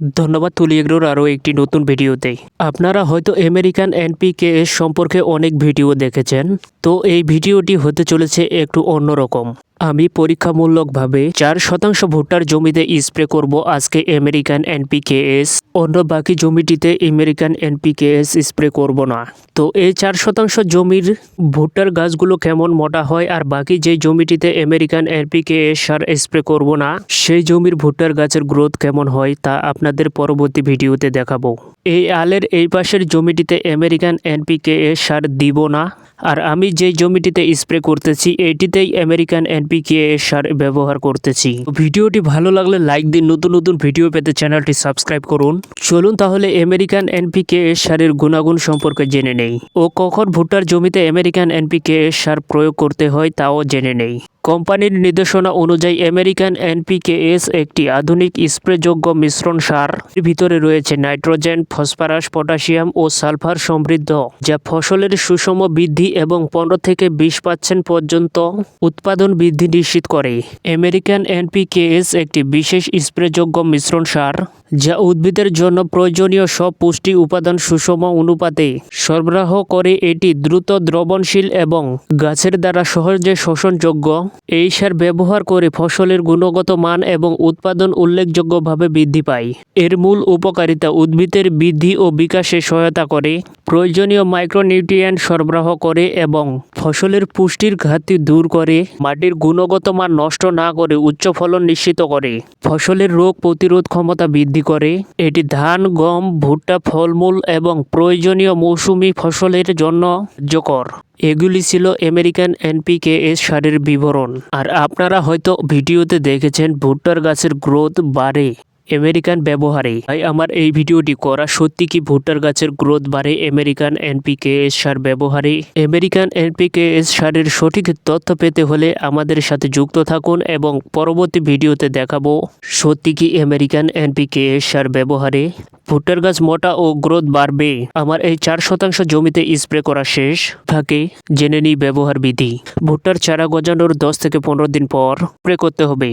ধন্যবাদ তুলি এগ্রোর আরও একটি নতুন ভিডিওতে। আপনারা হয়তো আমেরিকান এনপিকে সম্পর্কে অনেক ভিডিও দেখেছেন, তো এই ভিডিওটি হতে চলেছে একটু অন্যরকম আমি পরীক্ষামূলকভাবে চার শতাংশ ভুট্টার জমিতে স্প্রে করব আজকে আমেরিকান এনপিকেএস অন্য বাকি জমিটিতে আমেরিকান এনপিকেএস স্প্রে করব না। তো এই চার শতাংশ জমির ভুট্টার গাছগুলো কেমন মোটা হয় আর বাকি যে জমিটিতে আমেরিকান এনপিকেএস সার স্প্রে করব না, সেই জমির ভুট্টার গাছের গ্রোথ কেমন হয় তা আপনাদের পরবর্তী ভিডিওতে দেখাবো। এই আলের এই পাশের জমিটিতে আমেরিকান এনপিকেএস সার দিব না আর আমি যে জমিটিতে স্প্রে করতেছি, এটিতেই আমেরিকান এনপিকে সার ব্যবহার করতেছি। ভিডিওটি ভালো লাগলে লাইক দিন নতুন নতুন ভিডিও পেতে চ্যানেলটি সাবস্ক্রাইব করুন। চলুন তাহলে আমেরিকান এনপিকে সারের গুণাগুণ সম্পর্কে জেনে নেই। ও কখন ভুট্টার জমিতে আমেরিকান এনপিকে সার প্রয়োগ করতে হয়, তাও জেনে নেই। কোম্পানির নির্দেশনা অনুযায়ী আমেরিকান এনপিকেএস একটি আধুনিক স্প্রেযোগ্য মিশ্রণ সার ভিতরে রয়েছে নাইট্রোজেন, ফসফরাস, পটাশিয়াম ও সালফার সমৃদ্ধ, যা ফসলের সুষম বৃদ্ধি এবং পনেরো থেকে বিশ পার্সেন্ট পর্যন্ত উৎপাদন বৃদ্ধি নিশ্চিত করে। আমেরিকান এনপিকেএস একটি বিশেষ স্প্রেযোগ্য মিশ্রণ সার যা উদ্ভিদের জন্য প্রয়োজনীয় সব পুষ্টি উপাদান সুষম অনুপাতে সরবরাহ করে এটি দ্রুত দ্রবণশীল এবং গাছের দ্বারা সহজে শোষণযোগ্য। এই সার ব্যবহার করে ফসলের গুণগত মান এবং উৎপাদন উল্লেখযোগ্যভাবে বৃদ্ধি পায়। এর মূল উপকারিতা উদ্ভিদের বৃদ্ধি ও বিকাশে সহায়তা করে। প্রয়োজনীয় মাইক্রোনিউট্রিয়েন্ট সরবরাহ করে এবং ফসলের পুষ্টির ঘাটতি দূর করে, মাটির গুণগত মান নষ্ট না করে উচ্চ ফলন নিশ্চিত করে। ফসলের রোগ প্রতিরোধ ক্ষমতা বৃদ্ধি করে। এটি ধান, গম, ভুট্টা, ফলমূল এবং প্রয়োজনীয় মৌসুমি ফসলের জন্য কার্যকর এগুলি ছিল আমেরিকান এনপিকে এস সারের বিবরণ। আর আপনারা হয়তো ভিডিওতে দেখেছেন ভুট্টার গাছের গ্রোথ বাড়ে। আমেরিকান ব্যবহারে। তাই আমার এই ভিডিওটি করা সত্যি কি ভুট্টার গাছের গ্রোথ বাড়ে আমেরিকান এনপিকে এস সার ব্যবহারে? আমেরিকান এনপিকে এস সারের সঠিক তথ্য পেতে হলে আমাদের সাথে যুক্ত থাকুন এবং পরবর্তী ভিডিওতে দেখাবো সত্যি কি আমেরিকান এনপিকে এস সার ব্যবহারে? ভুট্টার গাছ মোটা ও গ্রোথ বাড়বে। আমার এই চার শতাংশ জমিতে স্প্রে করা শেষ। থাকে, জেনে নিই ব্যবহার বিধি। ভুট্টার চারা গজানোর দশ থেকে পনেরো দিন পর স্প্রে করতে হবে।